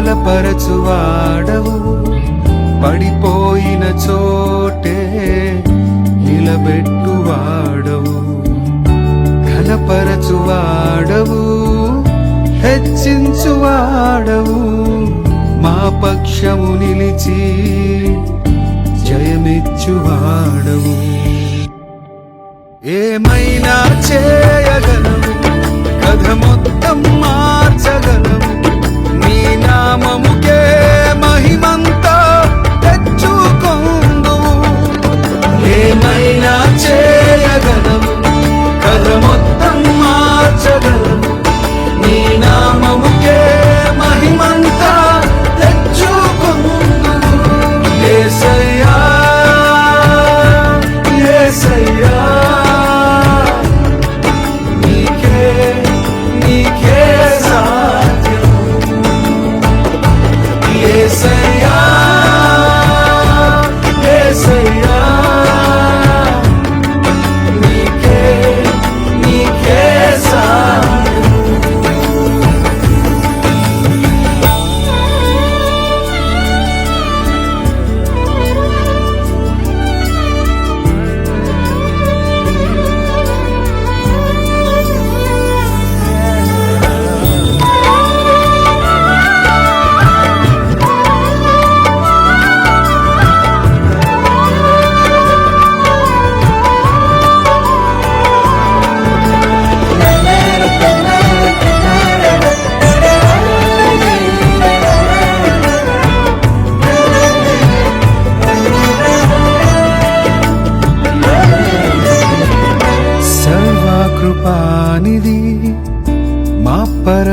బలపరచువాడవు. పడిపోయిన చోటే నిలబెట్టువాడవు. ఘనపరచువాడవు హెచ్చించువాడవు. మా పక్షము నిలిచి జయమిచ్చువాడవు. ఏమైనా చేయగల